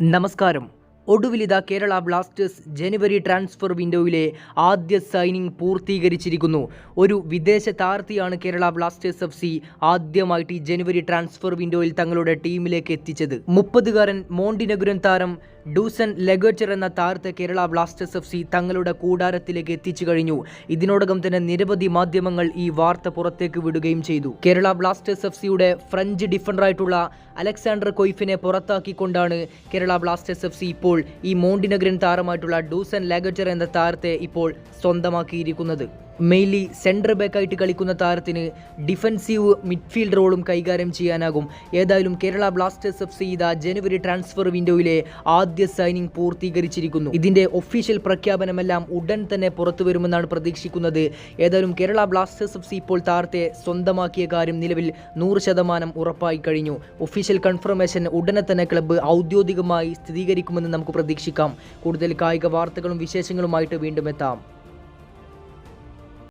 നമസ്കാരം. ഒടുവിലിത കേരള ബ്ലാസ്റ്റേഴ്സ് ജനുവരി ട്രാൻസ്ഫർ വിൻഡോയിലെ ആദ്യ സൈനിങ് പൂർത്തീകരിച്ചിരിക്കുന്നു. ഒരു വിദേശ താരത്തെയാണ് കേരള ബ്ലാസ്റ്റേഴ്സ് എഫ് സി ആദ്യമായിട്ട് ജനുവരി ട്രാൻസ്ഫർ വിൻഡോയിൽ തങ്ങളുടെ ടീമിലേക്ക് എത്തിച്ചത്. മുപ്പതുകാരൻ മോണ്ടിനഗുരൻ താരം ഡൂസൻ ലെഗോച്ചർ എന്ന താരത്തെ കേരള ബ്ലാസ്റ്റേഴ്സ് എഫ് സി തങ്ങളുടെ കൂടാരത്തിലേക്ക് എത്തിച്ചു കഴിഞ്ഞു. ഇതിനോടകം തന്നെ നിരവധി മാധ്യമങ്ങൾ ഈ വാർത്ത പുറത്തേക്ക് വിടുകയും ചെയ്തു. കേരള ബ്ലാസ്റ്റേഴ്സ് എഫ് സിയുടെ ഫ്രഞ്ച് ഡിഫൻഡറായിട്ടുള്ള അലക്സാണ്ടർ കൊയ്ഫിനെ പുറത്താക്കിക്കൊണ്ടാണ് കേരള ബ്ലാസ്റ്റേഴ്സ് എഫ് സി ഇപ്പോൾ ഈ മോണ്ടിനഗ്രൻ താരമായിട്ടുള്ള ഡൂസൻ ലാഗറ്റർ എന്ന താരത്തെ ഇപ്പോൾ സ്വന്തമാക്കിയിരിക്കുന്നത്. മെയിൻലി സെന്റർ ബാക്കായിട്ട് കളിക്കുന്ന താരത്തിന് ഡിഫൻസീവ് മിഡ്ഫീൽഡ് റോളും കൈകാര്യം ചെയ്യാനാകും. ഏതായാലും കേരള ബ്ലാസ്റ്റേഴ്സ് എഫ് സി ഇതാ ജനുവരി ട്രാൻസ്ഫർ വിൻഡോയിലെ ആദ്യ സൈനിങ് പൂർത്തീകരിച്ചിരിക്കുന്നു. ഇതിന്റെ ഒഫീഷ്യൽ പ്രഖ്യാപനമെല്ലാം ഉടൻ തന്നെ പുറത്തു വരുമെന്നാണ് പ്രതീക്ഷിക്കുന്നത്. ഏതായാലും കേരള ബ്ലാസ്റ്റേഴ്സ് എഫ് സി ഇപ്പോൾ താരത്തെ സ്വന്തമാക്കിയ കാര്യം നിലവിൽ നൂറ് ശതമാനം ഉറപ്പായി കഴിഞ്ഞു. ഒഫീഷ്യൽ കൺഫർമേഷൻ ഉടനെ തന്നെ ക്ലബ്ബ് ഔദ്യോഗികമായി സ്ഥിരീകരിക്കുമെന്ന് നമുക്ക് പ്രതീക്ഷിക്കാം. കൂടുതൽ കായിക വാർത്തകളും വിശേഷങ്ങളുമായിട്ട് വീണ്ടും എത്താം.